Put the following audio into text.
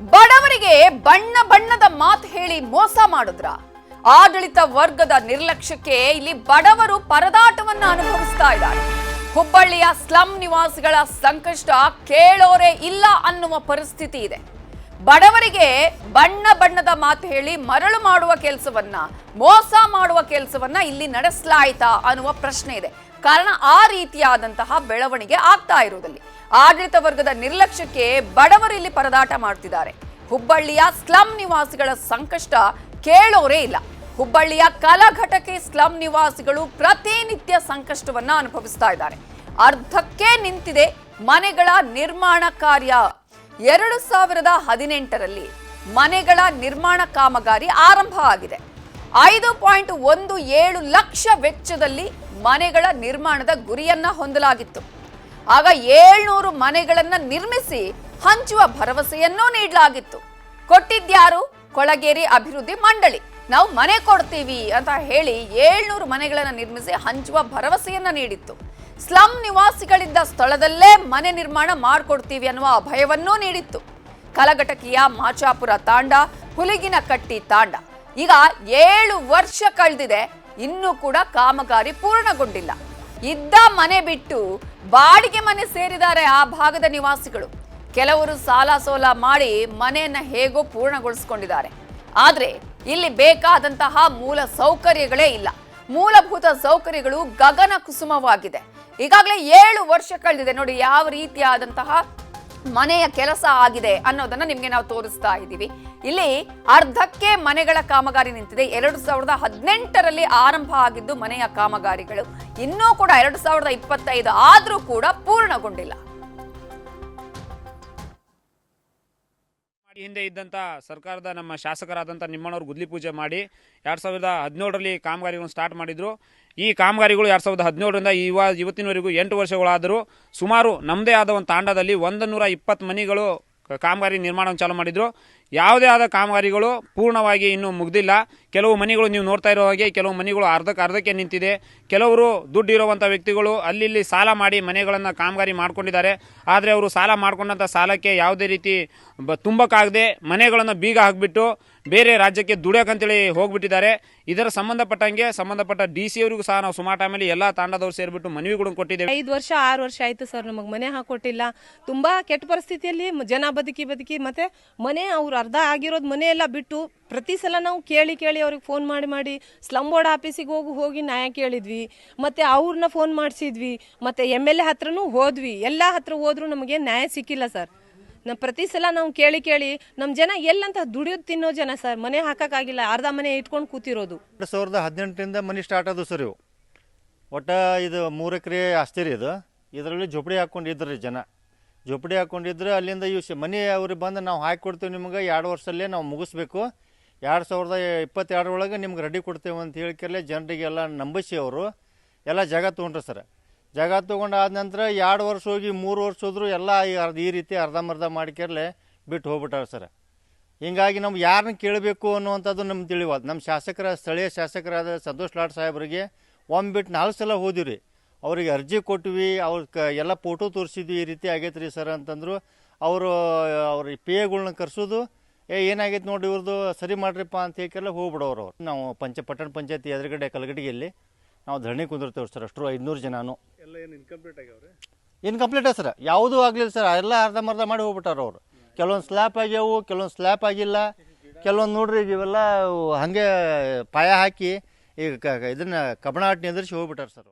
ಬಡವರಿಗೆ ಬಣ್ಣ ಬಣ್ಣದ ಮಾತು ಹೇಳಿ ಮೋಸ ಮಾಡಿದ್ರ. ಆಡಳಿತ ವರ್ಗದ ನಿರ್ಲಕ್ಷ್ಯಕ್ಕೆ ಇಲ್ಲಿ ಬಡವರು ಪರದಾಟವನ್ನ ಅನುಭವಿಸ್ತಾ ಇದ್ದಾರೆ. ಹುಬ್ಬಳ್ಳಿಯ ಸ್ಲಂ ನಿವಾಸಿಗಳ ಸಂಕಷ್ಟ ಕೇಳೋರೇ ಇಲ್ಲ ಅನ್ನುವ ಪರಿಸ್ಥಿತಿ ಇದೆ. ಬಡವರಿಗೆ ಬಣ್ಣ ಬಣ್ಣದ ಮಾತು ಹೇಳಿ ಮರಳು ಮಾಡುವ ಕೆಲಸವನ್ನ, ಮೋಸ ಮಾಡುವ ಕೆಲಸವನ್ನ ಇಲ್ಲಿ ನಡೆಸಲಾಯಿತಾ ಅನ್ನುವ ಪ್ರಶ್ನೆ ಇದೆ. ಕಾರಣ ಆ ರೀತಿಯಾದಂತಹ ಬೆಳವಣಿಗೆ ಆಗ್ತಾ ಇರುವುದಲ್ಲಿ. ಆಡಳಿತ ವರ್ಗದ ನಿರ್ಲಕ್ಷ್ಯಕ್ಕೆ ಬಡವರು ಇಲ್ಲಿ ಪರದಾಟ ಮಾಡ್ತಿದ್ದಾರೆ. ಹುಬ್ಬಳ್ಳಿಯ ಸ್ಲಂ ನಿವಾಸಿಗಳ ಸಂಕಷ್ಟ ಕೇಳೋರೇ ಇಲ್ಲ. ಹುಬ್ಬಳ್ಳಿಯ ಕಲಘಟಕಿ ಸ್ಲಂ ನಿವಾಸಿಗಳು ಪ್ರತಿನಿತ್ಯ ಸಂಕಷ್ಟವನ್ನ ಅನುಭವಿಸ್ತಾ ಇದ್ದಾರೆ. ಅರ್ಧಕ್ಕೆ ನಿಂತಿದೆ ಮನೆಗಳ ನಿರ್ಮಾಣ ಕಾರ್ಯ. ಎರಡು ಸಾವಿರದ ಹದಿನೆಂಟರಲ್ಲಿ ಮನೆಗಳ ನಿರ್ಮಾಣ ಕಾಮಗಾರಿ ಆರಂಭ ಆಗಿದೆ. ಐದು ಪಾಯಿಂಟ್ ಒಂದು ಏಳು ಲಕ್ಷ ವೆಚ್ಚದಲ್ಲಿ ಮನೆಗಳ ನಿರ್ಮಾಣದ ಗುರಿಯನ್ನ ಹೊಂದಲಾಗಿತ್ತು. ಆಗ ಏಳ್ನೂರು ಮನೆಗಳನ್ನ ನಿರ್ಮಿಸಿ ಹಂಚುವ ಭರವಸೆಯನ್ನೂ ನೀಡಲಾಗಿತ್ತು. ಕೊಟ್ಟಿದ್ಯಾರು? ಕೊಳಗೇರಿ ಅಭಿವೃದ್ಧಿ ಮಂಡಳಿ. ನಾವು ಮನೆ ಕೊಡ್ತೀವಿ ಅಂತ ಹೇಳಿ ಏಳ್ನೂರು ಮನೆಗಳನ್ನು ನಿರ್ಮಿಸಿ ಹಂಚುವ ಭರವಸೆಯನ್ನ ನೀಡಿತ್ತು. ಸ್ಲಂ ನಿವಾಸಿಗಳಿದ್ದ ಸ್ಥಳದಲ್ಲೇ ಮನೆ ನಿರ್ಮಾಣ ಮಾಡಿಕೊಡ್ತೀವಿ ಅನ್ನುವ ಅಭಯವನ್ನೂ ನೀಡಿತ್ತು. ಕಲಘಟಕಿಯ ಮಾಚಾಪುರ ತಾಂಡ, ಹುಲಿಗಿನ ಕಟ್ಟಿ ತಾಂಡ. ಈಗ ಏಳು ವರ್ಷ ಕಳೆದಿದೆ, ಇನ್ನೂ ಕೂಡ ಕಾಮಗಾರಿ ಪೂರ್ಣಗೊಂಡಿಲ್ಲ. ಇದ್ದ ಮನೆ ಬಿಟ್ಟು ಬಾಡಿಗೆ ಮನೆ ಸೇರಿದ್ದಾರೆ ಆ ಭಾಗದ ನಿವಾಸಿಗಳು. ಕೆಲವರು ಸಾಲ ಸೋಲ ಮಾಡಿ ಮನೆಯನ್ನ ಹೇಗೋ ಪೂರ್ಣಗೊಳಿಸಿಕೊಂಡಿದ್ದಾರೆ. ಆದರೆ ಇಲ್ಲಿ ಬೇಕಾದಂತಹ ಮೂಲ ಸೌಕರ್ಯಗಳೇ ಇಲ್ಲ. ಮೂಲಭೂತ ಸೌಕರ್ಯಗಳು ಗಗನ ಕುಸುಮವಾಗಿದೆ ಈಗಾಗಲೇ ಏಳು ವರ್ಷ ಕಳೆದಿದೆ. ನೋಡಿ, ಯಾವ ರೀತಿಯಾದಂತಹ ಮನೆಯ ಕೆಲಸ ಆಗಿದೆ ಅನ್ನೋದನ್ನ ನಿಮ್ಗೆ ನಾವು ತೋರಿಸ್ತಾ ಇದ್ದೀವಿ. ಇಲ್ಲಿ ಅರ್ಧಕ್ಕೆ ಮನೆಗಳ ಕಾಮಗಾರಿ ನಿಂತಿದೆ. ಎರಡು ಸಾವಿರದ ಹದಿನೆಂಟರಲ್ಲಿ ಆರಂಭ ಆಗಿದ್ದು ಮನೆಯ ಕಾಮಗಾರಿಗಳು. ಇನ್ನೂ ಕೂಡ ಎರಡು ಸಾವಿರದ ಇಪ್ಪತ್ತೈದು ಆದ್ರೂ ಕೂಡ ಪೂರ್ಣಗೊಂಡಿಲ್ಲ. ಹಿಂದೆ ಇದ್ದಂಥ ಸರ್ಕಾರದ ನಮ್ಮ ಶಾಸಕರಾದಂಥ ನಿಮ್ಮಣ್ಣವ್ರು ಗುದ್ಲಿ ಪೂಜೆ ಮಾಡಿ ಎರಡು ಸಾವಿರದ ಹದಿನೇಳರಲ್ಲಿ ಕಾಮಗಾರಿಗಳನ್ನು ಸ್ಟಾರ್ಟ್ ಮಾಡಿದರು. ಈ ಕಾಮಗಾರಿಗಳು ಎರಡು ಸಾವಿರದ ಹದಿನೇಳರಿಂದ ಇವ ಇವತ್ತಿನವರೆಗೂ ಎಂಟು ವರ್ಷಗಳಾದರೂ ಸುಮಾರು ನಮ್ಮದೇ ಆದ ಒಂದು ತಾಂಡದಲ್ಲಿ ಒಂದು ನೂರ ಇಪ್ಪತ್ತು ಮನೆಗಳು ಕಾಮಗಾರಿ ನಿರ್ಮಾಣ ಚಾಲೂ ಮಾಡಿದರು. ಯಾವುದೇ ಆದ ಕಾಮಗಾರಿಗಳು ಪೂರ್ಣವಾಗಿ ಇನ್ನೂ ಮುಗ್ದಿಲ್ಲ. ಕೆಲವು ಮನೆಗಳು ನೀವು ನೋಡ್ತಾ ಇರೋ ಹಾಗೆ, ಕೆಲವು ಮನೆಗಳು ಅರ್ಧಕ್ಕೆ ಅರ್ಧಕ್ಕೆ ನಿಂತಿದೆ. ಕೆಲವರು ದುಡ್ಡು ಇರುವಂಥ ವ್ಯಕ್ತಿಗಳು ಅಲ್ಲಿ ಸಾಲ ಮಾಡಿ ಮನೆಗಳನ್ನು ಕಾಮಗಾರಿ ಮಾಡ್ಕೊಂಡಿದ್ದಾರೆ. ಆದರೆ ಅವರು ಸಾಲ ಮಾಡ್ಕೊಂಡಂಥ ಸಾಲಕ್ಕೆ ಯಾವುದೇ ರೀತಿ ಬ ತುಂಬಕ್ಕಾಗದೆ ಮನೆಗಳನ್ನು ಬೀಗ ಹಾಕಿಬಿಟ್ಟು ಬೇರೆ ರಾಜ್ಯಕ್ಕೆ ದುಡಿಯೋಕಂತೇಳಿ ಹೋಗ್ಬಿಟ್ಟಿದ್ದಾರೆ. ಇದರ ಸಂಬಂಧಪಟ್ಟಂಗೆ ಸಂಬಂಧಪಟ್ಟ ಡಿ ಸಿ ಅವರಿಗೂ ಸಹ ನಾವು ಸುಮಾರು ಟೈಮಲ್ಲಿ ಎಲ್ಲ ತಾಂಡದವ್ರು ಸೇರಿಬಿಟ್ಟು ಮನವಿಗಳನ್ನು ಕೊಟ್ಟಿದ್ದೇವೆ. ಐದು ವರ್ಷ, ಆರು ವರ್ಷ ಆಯಿತು ಸರ್, ನಮಗೆ ಮನೆ ಹಾಕೊಟ್ಟಿಲ್ಲ. ತುಂಬ ಕೆಟ್ಟ ಪರಿಸ್ಥಿತಿಯಲ್ಲಿ ಜನ ಬದುಕಿ ಬದುಕಿ ಮತ್ತೆ ಮನೆ ಅವ್ರು ಅರ್ಧ ಆಗಿರೋದು ಮನೆಯೆಲ್ಲ ಬಿಟ್ಟು ಪ್ರತಿ ಸಲ ನಾವು ಕೇಳಿ ಕೇಳಿ ಅವ್ರಿಗೆ ಫೋನ್ ಮಾಡಿ ಮಾಡಿ ಸ್ಲಮ್ ಬೋರ್ಡ್ ಆಫೀಸಿಗೆ ಹೋಗಿ ಹೋಗಿ ನ್ಯಾಯ ಕೇಳಿದ್ವಿ. ಮತ್ತೆ ಅವ್ರನ್ನ ಫೋನ್ ಮಾಡಿಸಿದ್ವಿ. ಮತ್ತೆ ಎಂ ಎಲ್ ಎ ಹತ್ರನೂ ಹೋದ್ವಿ. ಎಲ್ಲ ಹತ್ರ ಹೋದ್ರೂ ನಮಗೆ ನ್ಯಾಯ ಸಿಕ್ಕಿಲ್ಲ ಸರ್. ನಮ್ಮ ಪ್ರತಿ ಸಲ ನಾವು ಕೇಳಿ ಕೇಳಿ ನಮ್ಮ ಜನ ಎಲ್ಲಂತ ದುಡಿಯೋದು ತಿನ್ನೋ ಜನ ಸರ್. ಮನೆ ಹಾಕೋಕ್ಕಾಗಿಲ್ಲ. ಅರ್ಧ ಮನೆ ಇಟ್ಕೊಂಡು ಕೂತಿರೋದು. ಎರಡು ಸಾವಿರದ ಹದಿನೆಂಟರಿಂದ ಮನೆ ಸ್ಟಾರ್ಟ್ ಆದವು ಸರ್ ಇವು. ಒಟ್ಟು ಇದು ಮೂರು ಎಕರೆ ಆಸ್ತಿ ಇದು. ಇದರಲ್ಲಿ ಜೋಪಡಿ ಹಾಕ್ಕೊಂಡಿದ್ರು ಜನ. ಜೋಪಡಿ ಹಾಕ್ಕೊಂಡಿದ್ರೆ ಅಲ್ಲಿಂದ ಇವು ಮನೆ ಅವ್ರಿಗೆ ಬಂದು ನಾವು ಹಾಕಿ ಕೊಡ್ತೀವಿ ನಿಮ್ಗೆ, ಎರಡು ವರ್ಷದಲ್ಲೇ ನಾವು ಮುಗಿಸ್ಬೇಕು. ಎರಡು ಸಾವಿರದ ಇಪ್ಪತ್ತೆರಡರೊಳಗೆ ನಿಮ್ಗೆ ರೆಡಿ ಕೊಡ್ತೇವೆ ಅಂತ ಹೇಳಿಕೆಲ್ಲೇ ಜನರಿಗೆಲ್ಲ ನಂಬಿಸಿ ಅವರು. ಎಲ್ಲ ಜಾಗ ತೊಗೊಂಡ್ರು ಸರ್. ಜಾಗ ಆದ ನಂತರ ಎರಡು ವರ್ಷ ಹೋಗಿ ಮೂರು ವರ್ಷ ಹೋದ್ರು ಎಲ್ಲ ಈ ಅರ್ಧ ಈ ರೀತಿ ಅರ್ಧಂಬರ್ಧ ಮಾಡ್ಕೆರ್ಲೆ ಬಿಟ್ಟು ಹೋಗ್ಬಿಟ್ಟಾರೆ ಸರ್. ಹೀಗಾಗಿ ನಮ್ಗೆ ಯಾರನ್ನ ಕೇಳಬೇಕು ಅನ್ನುವಂಥದ್ದು ನಮ್ಗೆ ತಿಳಿವಾದ ನಮ್ಮ ಶಾಸಕರ, ಸ್ಥಳೀಯ ಶಾಸಕರಾದ ಸಂತೋಷ್ ಲಾಡ್ ಸಾಹೇಬರಿಗೆ ಒಮ್ಮೆ ಬಿಟ್ಟು ನಾಲ್ಕು ಸಲ ಹೋದಿವಿ ರೀ ಅವ್ರಿಗೆ ಅರ್ಜಿ ಕೊಟ್ವಿ ಅವ್ರ ಕ ಎಲ್ಲ ಫೋಟೋ ತೋರಿಸಿದ್ವಿ ಈ ರೀತಿ ಆಗೈತೆ ರೀ ಸರ್ ಅಂತಂದರು. ಅವರು ಅವ್ರ ಪಿ ಎಗಳ್ನ ಕರೆಸೋದು ಏ ಏನಾಗೈತೆ ನೋಡಿ ಇವ್ರದ್ದು ಸರಿ ಮಾಡ್ರಿಪ್ಪ ಅಂತ ಹೇಗೆಲ್ಲ ಹೋಗ್ಬಿಡೋರು ಅವ್ರು. ನಾವು ಪಂಚ ಪಟ್ಟಣ ಪಂಚಾಯತಿ ಎದುರುಗಡೆ ಕಲಗಡಿಗೆಯಲ್ಲಿ ನಾವು ಧರಣಿ ಕುಂದಿರ್ತೇವೆ ಸರ್ ಅಷ್ಟರು ಐದುನೂರು ಜನನು. ಇನ್ಕಂಪ್ಲೀಟ್ ಸರ್ ಯಾವುದೂ ಆಗಲಿಲ್ಲ ಸರ್ ಎಲ್ಲ ಅರ್ಧಂಬರ್ಧ ಮಾಡಿ ಹೋಗ್ಬಿಟ್ಟಾರ ಅವರು. ಕೆಲವೊಂದು ಸ್ಲ್ಯಾಪ್ ಆಗ್ಯಾವು ಕೆಲವೊಂದು ಸ್ಲ್ಯಾಪ್ ಆಗಿಲ್ಲ. ಕೆಲವೊಂದು ನೋಡ್ರಿ ಇವೆಲ್ಲ ಹಾಗೆ ಪಾಯ ಹಾಕಿ ಈಗ ಕ- ಇದನ್ನ ಕಬ್ಬಣ ಆಟ ನಿಂದ್ರಿಸಿ ಹೋಗ್ಬಿಟ್ಟಾರ ಸರ್